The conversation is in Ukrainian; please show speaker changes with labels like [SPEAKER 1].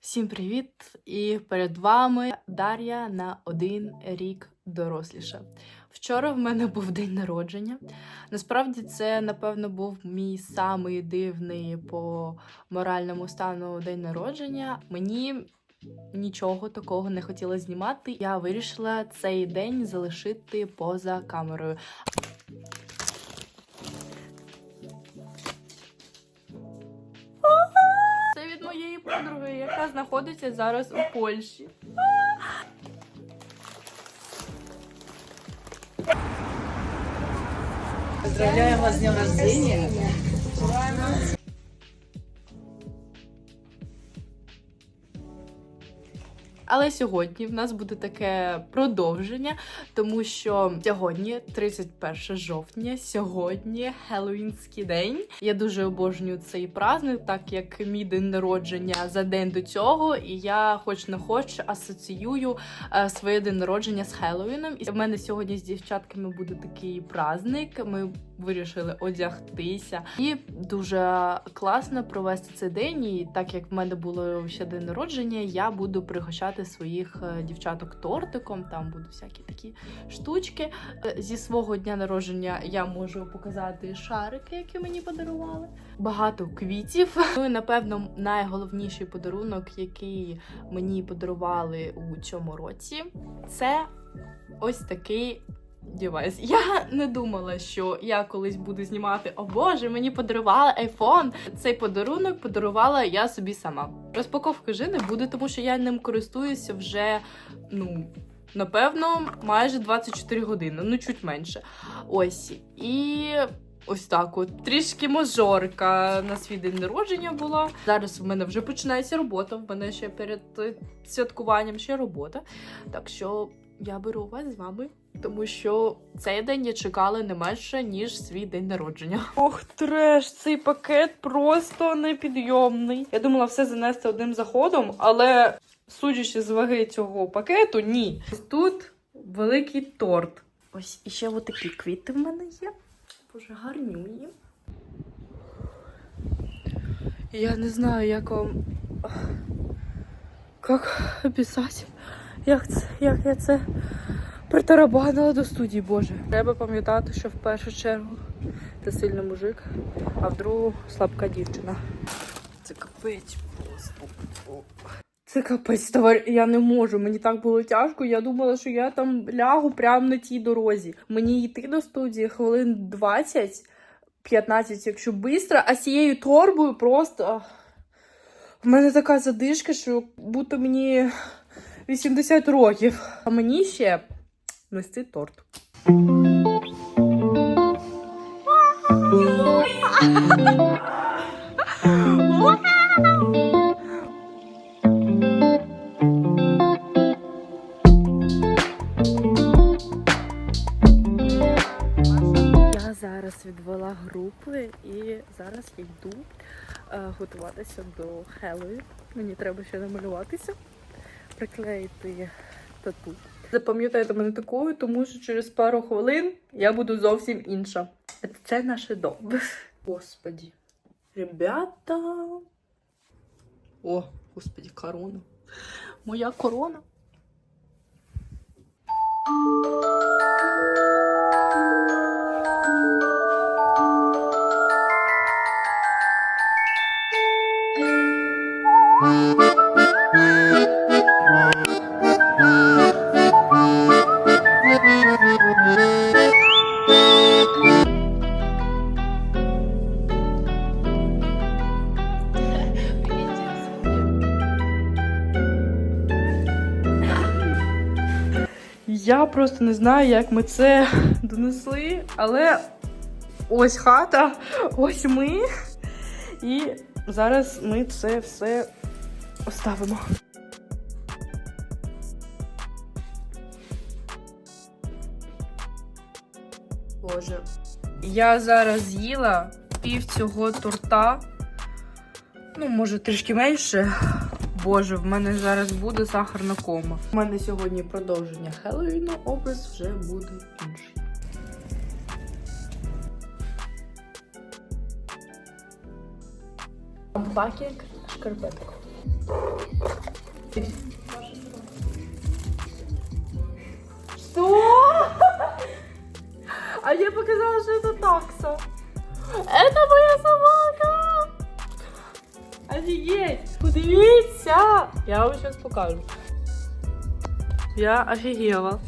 [SPEAKER 1] Всім привіт! І перед вами Дар'я на один рік доросліша. Вчора в мене був день народження. Насправді, це, напевно, був мій самий дивний по моральному стану день народження. Мені нічого такого не хотіла знімати. Я вирішила цей день залишити поза камерою. Подруги, яка знаходиться зараз у Польщі.
[SPEAKER 2] Поздравляю вас з днем рождения.
[SPEAKER 1] Але сьогодні в нас буде таке продовження, тому що сьогодні, 31 жовтня, сьогодні Хеллоуінський день. Я дуже обожнюю цей праздник, так як мій день народження за день до цього, і я, хоч не хоч, асоціюю е, своє день народження з Хеллоуіном. І в мене сьогодні з дівчатками буде такий праздник. Ми вирішили одягтися, і дуже класно провести цей день. І так як в мене було ще день народження, я буду пригощати своїх е, дівчаток тортиком. Там будуть всякі такі штучки. Е, Зі свого дня народження я можу показати шарики, які мені подарували. Багато квітів. Ну і напевно найголовніший подарунок, який мені подарували у цьому році, це ось такий. Девайс. Я не думала, що я колись буду знімати. О Боже, мені подарували айфон. Цей подарунок подарувала я собі сама. Розпаковки вже не буде, тому що я ним користуюся вже, ну, напевно, майже 24 години, ну чуть менше. Ось. І ось так от. Трішки мажорка на свій день народження була. Зараз в мене вже починається робота. В мене ще перед е, святкуванням ще робота. Так що я беру вас з вами. Тому що цей день я чекала не менше, ніж свій день народження. Ох, треш, цей пакет просто непідйомний. Я думала все занести одним заходом, але судячи з ваги цього пакету, ні. Тут великий торт. Ось іще отакі квіти в мене є. Боже, гарнюні. Я не знаю, як вам. Як описати, як, це, як я це притарабанила до студії, Боже. Треба пам'ятати, що в першу чергу ти сильний мужик, а в другу слабка дівчина. Це капець просто. Це капець, товар. Я не можу. Мені так було тяжко. Я думала, що я там лягу прямо на тій дорозі. Мені йти до студії хвилин 20, 15, якщо швидко, а з цією торбою просто. В мене така задишка, що будто мені 80 років. А мені ще нести торт. Відвела групи і зараз я йду е, готуватися до Хеллоуін. Мені треба ще намалюватися, приклеїти тату. Запам'ятайте мене такою, тому що через пару хвилин я буду зовсім інша. Це наше дом. Господі. Ребята. О, господі, корона. Моя корона. Я просто не знаю, як ми це донесли, але ось хата, ось ми. І зараз ми це все оставимо. Боже. Я зараз з'їла пів цього торта. Ну, може, трішки менше. Боже, в мене зараз буде сахарна кома. У мене сьогодні продовження Хеллоуіну, образ вже буде інший. Unpacking шкарпеток. Что? А я показала, что это такса. Это моя собака! Офігеть! Подивіться! Я вам сейчас покажу. Я офігела.